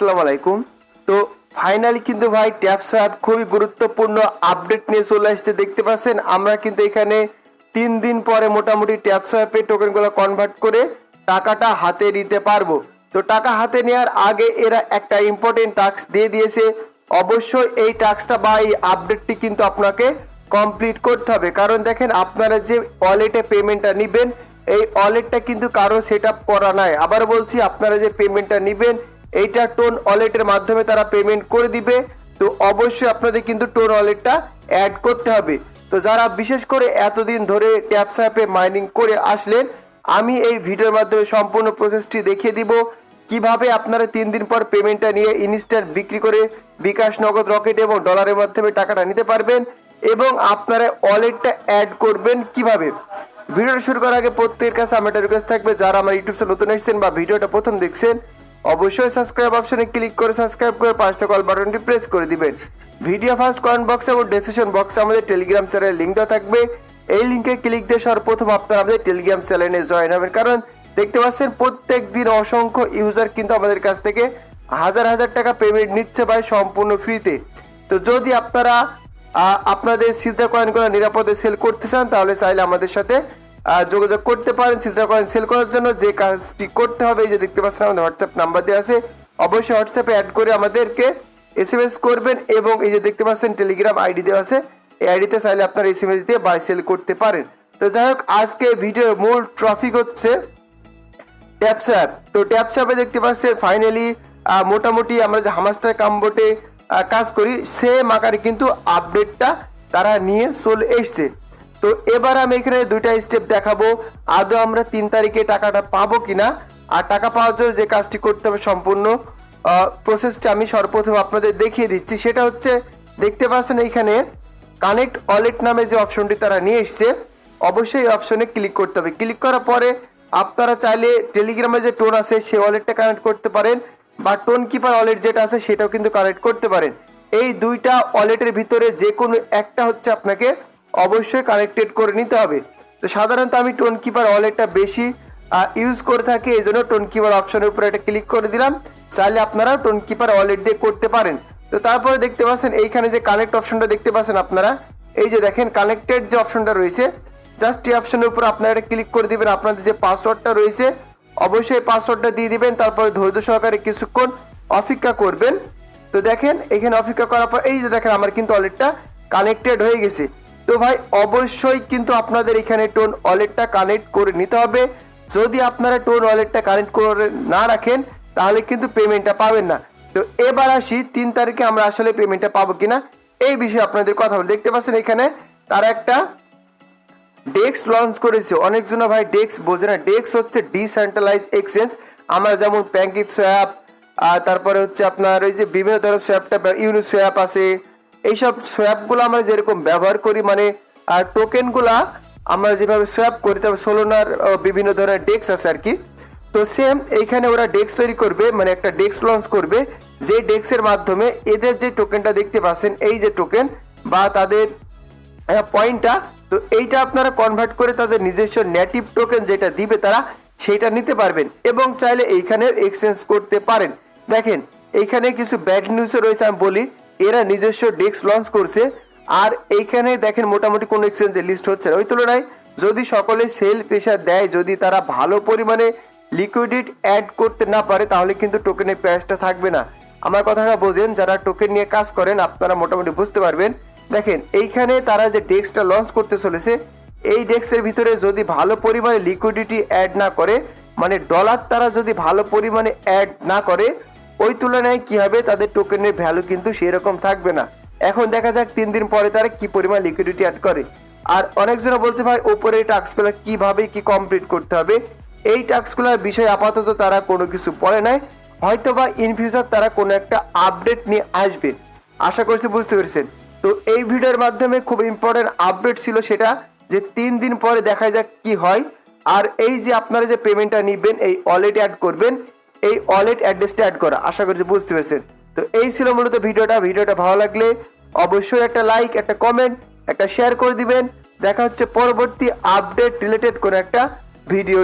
আসসালামু আলাইকুম। তো ফাইনালি কিন্তু ভাই ট্যাপ সোয়াপ খুবই গুরুত্বপূর্ণ আপডেট নিয়ে চলে আসতে দেখতে পাচ্ছেন? আমরা কিন্তু এখানে তিন দিন পরে মোটামুটি ট্যাপ সোয়াপের টোকেনগুলো কনভার্ট করে টাকাটা হাতে নিতে পারব। তো টাকা হাতে নেওয়ার আগে এরা একটা ইম্পর্টেন্ট টাস্ক দিয়ে দিয়েছে। অবশ্যই এই টাস্কটা বা এই আপডেটটি কিন্তু আপনাকে কমপ্লিট করতে হবে। কারণ দেখেন, আপনারা যে ওয়ালেটে পেমেন্টটা নেবেন, এই ওয়ালেটটা কিন্তু কারও সেট করা নাই। আবার বলছি, আপনারা যে পেমেন্টটা নেবেন এইটা টোন ওয়ালেটের মাধ্যমে তারা পেমেন্ট করে দিবে। তো অবশ্যই আপনাদের কিন্তু টোন ওয়ালেটটা অ্যাড করতে হবে। তো যারা বিশেষ করে এতদিন ধরে ট্যাপস অ্যাপে মাইনিং করে আসলেন, আমি এই ভিডিওর মাধ্যমে সম্পূর্ণ প্রসেসটি দেখিয়ে দিব। কীভাবে আপনারা তিন দিন পর পেমেন্টটা নিয়ে ইনস্ট্যান্ট বিক্রি করে বিকাশ নগদ রকেট এবং ডলারের মাধ্যমে টাকাটা নিতে পারবেন এবং আপনারা ওয়ালেটটা অ্যাড করবেন কীভাবে? ভিডিওটা শুরু করার আগে প্রত্যেকের কাছে আমার একটা রিকোয়েস্ট থাকবে, যারা আমার ইউটিউব চ্যানেল নতুন এসেছেন বা ভিডিওটা প্রথম দেখছেন অবশ্যই সাবস্ক্রাইব অপশনে ক্লিক করে সাবস্ক্রাইব করে পাঁচটা কল বাটনটি প্রেস করে দিবেন। ভিডিও ফার্স্ট কমেন্ট বক্স এবং ডেসক্রিপশন বক্সে আমাদের টেলিগ্রাম চ্যানেলের লিঙ্ক দেওয়া থাকবে। এই লিঙ্কে ক্লিক দিয়ে সর্বপ্রথম আপনারা আমাদের টেলিগ্রাম চ্যানেলে জয়েন হবেন। কারণ দেখতে পাচ্ছেন প্রত্যেক দিন অসংখ্য ইউজার কিন্তু আমাদের কাছ থেকে হাজার হাজার টাকা পেমেন্ট নিচ্ছে ভাই সম্পূর্ণ ফ্রিতে তো যদি আপনারা আপনাদের সিদ্ধা কয়েনগুলো নিরাপদে সেল করতে চান, তাহলে চাইলে আমাদের সাথে যোগাযোগ করতে পারেন সিদ্ধা কয়েন সেল করার জন্য যে কাজটি করতে হবে, এই যে দেখতে পাচ্ছেন আমাদের হোয়াটসঅ্যাপ নাম্বার দেওয়া আছে, অবশ্যই হোয়াটসঅ্যাপে অ্যাড করে আমাদেরকে এস এম এস করবেন এবং এই যে দেখতে পাচ্ছেন টেলিগ্রাম আইডি দেওয়া আছে, এই আইডিতে চাইলে আপনার এস এম এস দিয়ে বাই সেল করতে পারেন। তো যাই হোক, আজকে ভিডিওর মূল ট্রফিক হচ্ছে ট্যাপস্যাপ তো ট্যাপস্যাপে দেখতে পাচ্ছেন ফাইনালি মোটামুটি আমরা যে হামাস্টার কাম্বোটে কাজ করি সেম আকারে কিন্তু আপডেটটা তারা নিয়ে চলে এসছে। তো এবার আমি এখানে দুইটা স্টেপ দেখাবো। আদৌ আমরা তিন তারিখে টাকাটা পাবো কিনা? আর টাকা পাওয়ার জন্য যে কাজটি করতে হবে সম্পূর্ণ প্রসেসটা আমি সর্বপ্রথম আপনাদের দেখিয়ে দিচ্ছি। সেটা হচ্ছে, দেখতে পাচ্ছেন এইখানে কানেক্ট ওয়ালেট নামে যে অপশনটি তারা নিয়ে এসছে, অবশ্যই এই অপশনে ক্লিক করতে হবে। ক্লিক করার পরে আপনারা চাইলে টেলিগ্রামে যে টোন আছে, সে ওয়ালেটটা কানেক্ট করতে পারেন বা টোন কিপার ওয়ালেট যেটা আছে, সেটাও কিন্তু কানেক্ট করতে পারেন। এই দুইটা ওয়ালেটের ভিতরে যে কোনো একটা হচ্ছে আপনাকে অবশ্যই কানেক্টেড করে নিতে হবে। তো সাধারণত আমি টোন কিপার ওয়ালেটটা বেশি ইউজ করে থাকি, এই জন্য টোন কিপার অপশনের উপরে একটা ক্লিক করে দিলাম। চাইলে আপনারা টোন কিপার ওয়ালেট দিয়ে করতে পারেন। তো তারপরে দেখতে পাচ্ছেন, এইখানে যে কানেক্ট অপশনটা দেখতে পাচ্ছেন আপনারা, এই যে দেখেন কানেক্টেড যে অপশনটা রয়েছে জাস্ট এই অপশনের উপর আপনারা একটা ক্লিক করে দিবেন, আপনাদের যে পাসওয়ার্ডটা রয়েছে, অবশ্যই পাসওয়ার্ডটা দিয়ে দিবেন, তারপরে ধৈর্য সহকারে কিছুক্ষণ অপেক্ষা করবেন। তো দেখেন, এখানে অপেক্ষা করার পর, এই যে দেখেন, আমার কিন্তু ওয়ালেটটা কানেক্টেড হয়ে গেছে। তো ভাই, অবশ্যই কিন্তু আপনাদের এখানে টোন ওয়ালেটটা কানেক্ট করে নিতে হবে। যদি আপনারা টোন ওয়ালেটটা কানেক্ট করে না রাখেন, তাহলে কিন্তু পেমেন্টটা পাবেন না। তো এবার আসি, তিন তারিখে আমরা আসলে পেমেন্টটা পাবো কিনা? এই বিষয়ে আপনাদের কথা বলি। দেখতে পাচ্ছেন এখানে তারা একটা ডেক্স লঞ্চ করেছে। অনেকজন ভাই ডেক্স বোঝে না। ডেক্স হচ্ছে ডিসেন্ট্রালাইজ এক্সচেঞ্জ আমরা যেমন প্যাঙ্কিক সোয়াপ তারপরে হচ্ছে আপনার ওই যে বিভিন্ন ধরনের সোয়াপটা ইউনি সোয়াপ আছে। এইসব সোয়াপগুলো আমরা যেরকম ব্যবহার করি মানে আর টোকেনগুলা আমরা যেভাবে সোয়াপ করি তবে সোলোনার বিভিন্ন ধরনের ডেক্স আছে আর কি। তো সেম এইখানে ওরা ডেস্ক তৈরি করবে মানে একটা ডেস্ক লঞ্চ করবে, যে ডেস্কের মাধ্যমে এদের যে টোকেনটা দেখতে পাচ্ছেন, এই যে টোকেন বা তাদের পয়েন্টটা তো এইটা আপনারা কনভার্ট করে তাদের নিজস্ব নেটিভ টোকেন যেটা দিবে তারা সেইটা নিতে পারবেন এবং চাইলে এইখানে এক্সচেঞ্জ করতে পারেন। দেখেন, এইখানে কিছু ব্যাড নিউজও রয়েছে, আমি বলি। এরা নিজস্ব ডেস্ক লঞ্চ করছে। আর এইখানে দেখেন মোটামুটি কোনো এক্সচেঞ্জে লিস্ট হচ্ছে না। ওই তুলনায় যদি সকলে সেল পেশা দেয়, যদি তারা ভালো পরিমাণে লিকুইডিট অ্যাড করতে না পারে, তাহলে কিন্তু টোকেনের প্রাইসটা থাকবে না। আমার কথাটা বোঝেন, যারা টোকেন নিয়ে কাজ করেন, আপনারা মোটামুটি বুঝতে পারবেন। দেখেন, এইখানে তারা যে ডেস্কটা লঞ্চ করতে চলেছে, এই ডেস্কের ভিতরে যদি ভালো পরিমাণে লিকুইডিটি অ্যাড না করে মানে ডলার তারা যদি ভালো পরিমাণে অ্যাড না করে ওই তুলনায় কি হবে, তাদের টোকেনের ভ্যালু কিন্তু সেরকম থাকবে না। এখন দেখা যাক তিন দিন পরে তারা কি পরিমাণ লিকুইডিটি অ্যাড করে। আর অনেকজনা বলছে ভাই, ওপরে এই টাস্কগুলো কীভাবে কি কমপ্লিট করতে হবে। এই টাস্কগুলোর বিষয়ে আপাতত তারা কোনো কিছু পড়ে নাই। হয়তো বা ইন ফিউচার তারা কোনো একটা আপডেট নিয়ে আসবে। আশা করছি বুঝতে পেরেছেন। তো এই ভিডিওর মাধ্যমে খুব ইম্পর্টেন্ট আপডেট ছিল সেটা, যে তিন দিন পরে দেখা যাক কি হয়। আর এই যে আপনারা যে পেমেন্টটা নিবেন, এই অলরেডি অ্যাড করবেন এই ওয়ালেট অ্যাড্রেসটা অ্যাড করা। আশা করছি বুঝতে পেরেছেন। তো এই ছিল মূলত ভিডিওটা। ভিডিওটা ভালো লাগলে অবশ্যই একটা লাইক একটা কমেন্ট একটা শেয়ার করে দিবেন। দেখা হচ্ছে পরবর্তী আপডেট রিলেটেড কোনো একটা ভিডিও